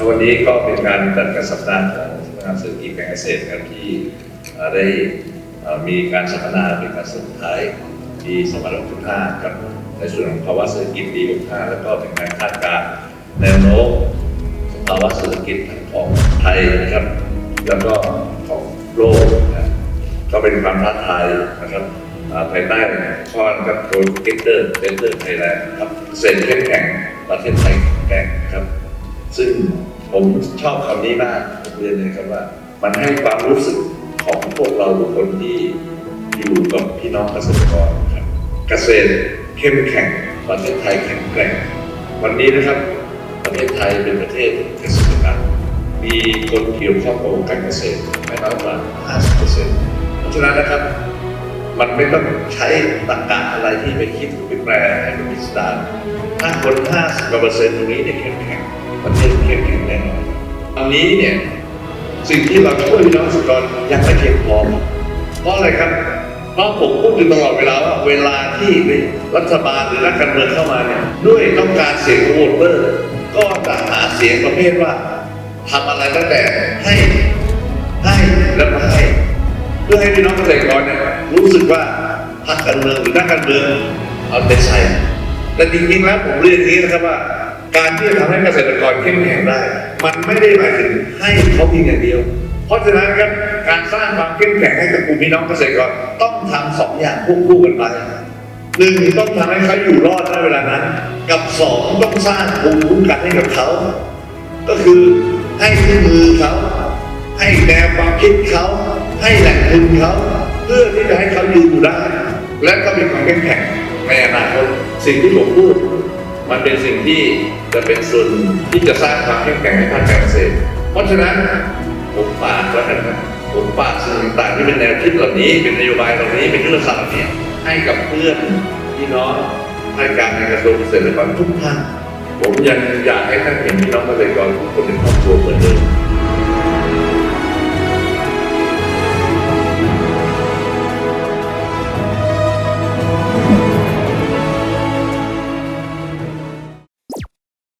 วันนี้ก็เป็นการจัดการสัปดาห์ของสำนักงานเศรษฐกิจการเกษตรครับที่ได้มีการสัมมนาเป็นการสุดท้ายปี2565ครับในส่วนของภาวะเศรษฐกิจปี65แล้วก็เป็นการคาดการณ์แนวโน้มภาวะเศรษฐกิจของไทยนะครับ แล้วก็ของโลกนะก็เป็นความท้าทายนะครับภายใต้ข้อนะครับ Projector Center Thailand ครับเศรษฐกิจแข็งประเทศไทยแข็งครับ ซึ่งผมชอบคำนี้มากผมเรียนเลยครับว่า มันให้ความรู้สึกของพวกเราคคลที่อยู่กับพี่น้องเกษตรกรครับเกษตรเข้มแข็งประเทศไทยแข็งแกร่ง วันนี้นะครับ ประเทศไทยเป็นประเทศเกษตรกรรมมีคนเกี่ยวข้องกับการเกษตรไม่น้อยกว่า 50%เพราะฉะนั้นนะครับ มันไม่ต้องใช้ตรรกะอะไรที่ไปคิดไปแปลให้มันพิสดารถ้าคน 50กว่าเปอร์เซ็นต์ตรงนี้เนี่ยเข้มแข็ง ประเทศเข้มแข็งแน่นอนตอนนี้เนี่ยสิ่งที่เราช่วยพี่น้องเกษตรกรยังไม่เพียงพอเพราะอะไรครับเพราะผมพูดอยู่ตลอดเวลาว่าเวลาที่รัฐบาลหรือนักการเมืองเข้ามาเนี่ยด้วยต้องการเสียงของโหวตเตอร์ก็จะหาเสียงประเภทว่าทำอะไรตั้งแต่ให้ให้แล้วให้ เพื่อให้พี่น้องเกษตรกรเนี่ยรู้สึกว่าพรรคการเมืองหรือนักการเมืองเอาใจใส่แต่จริงๆแล้วผมเรียนอย่างนี้นะครับว่า การที่จะทำให้เกษตรกรเข้มแข็งได้ มันไม่ได้หมายถึงให้เขาเพียงอย่างเดียว เพราะฉะนั้นครับการสร้างความเข้มแข็งให้กับกลุ่มพี่น้องเกษตรกรต้องทำสองอย่างควบคู่กันไปหนึ่งต้องทำให้เขาอยู่รอดในเวลานั้น กับสองต้องสร้างภูมิคุ้มกันให้กับเขา ก็คือให้เครื่องมือเขา ให้แนวความคิดเขา ให้แหล่งทุนเขา เพื่อที่จะให้เขาอยู่ได้ และก็มีความเข้มแข็งในอนาคตสิ่งที่ผมพูด มันเป็นสิ่งที่จะเป็นส่วนที่จะสร้างความเข้มแข็งให้ภาคการเกษตร เพราะฉะนั้นผมฝากแล้วกันครับผมฝากสิ่งต่างๆที่เป็นแนวคิดเหล่านี้ เป็นนโยบายเหล่านี้ เป็นยุทธศาสตร์เหล่านี้ ให้กับเพื่อนพี่น้องให้การในกระทรวงเกษตรและกรทุกท่านผมยังอยากให้ท่านเห็นพี่น้องเกษตรกรทุกคนเป็น